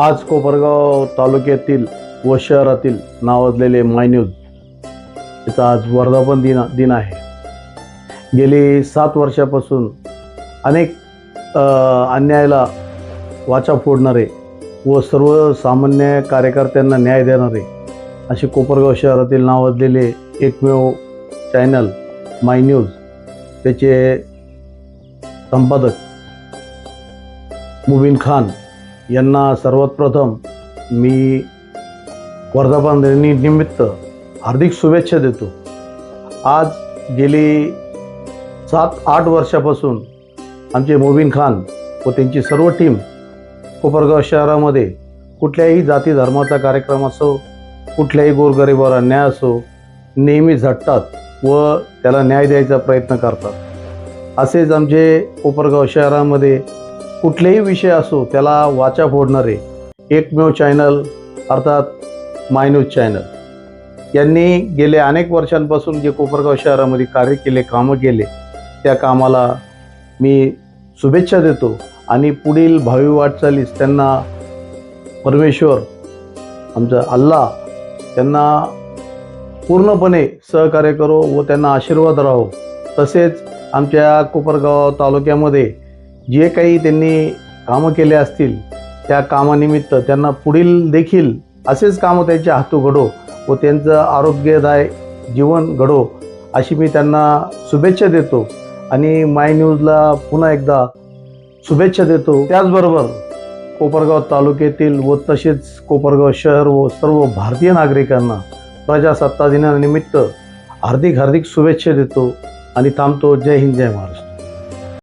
आज कोपरगाव तालुक्यातील व शहरातील नावाजलेले माय न्यूज. याचा आज वर्धापन दिन दिन आहे. गेली सात वर्षापासून अनेक अन्यायाला वाचा फोडणारे व सर्वसामान्य कार्यकर्त्यांना न्याय देणारे असे कोपरगाव शहरातील नावाजलेले एकमेव चॅनल माय न्यूज त्याचे संपादक मुबीन खान यांना सर्वात प्रथम मी वर्धापन निमित्त हार्दिक शुभेच्छा देतो. आज गेली सात आठ वर्षापासून आमचे मोबीन खान व त्यांची सर्व टीम कोपरगाव शहरामध्ये कुठल्याही जाती धर्माचा कार्यक्रम असो कुठल्याही गोरगरिबाला न्याय असो नेहमी झटतात व त्याला न्याय द्यायचा प्रयत्न करतात. असेच आमचे कोपरगाव शहरामध्ये कुठलेही विषय असो त्याला वाचा फोडणारे एकमेव चॅनल अर्थात मायन्यूज चॅनल. यांनी गेले अनेक वर्षांपासून जे कोपरगाव शहरामध्ये कार्य केले कामं केले त्या कामाला मी शुभेच्छा देतो. आणि पुढील भावी वाटचालीस त्यांना परमेश्वर आमचा अल्लाह त्यांना पूर्णपणे सहकार्य करो व त्यांना आशीर्वाद राहो. तसेच आमच्या कोपरगाव तालुक्यामध्ये जे काही त्यांनी कामं केले असतील त्या कामानिमित्त त्यांना पुढील देखील असेच कामं त्यांच्या हातू घडो व त्यांचं आरोग्यदाय जीवन घडो अशी मी त्यांना शुभेच्छा देतो. आणि माय न्यूजला पुन्हा एकदा शुभेच्छा देतो. त्याचबरोबर कोपरगाव तालुक्यातील व तसेच कोपरगाव शहर व सर्व भारतीय नागरिकांना प्रजासत्ता दिनानिमित्त हार्दिक हार्दिक शुभेच्छा देतो. आणि थांबतो. जय हिंद जय महाराष्ट्र.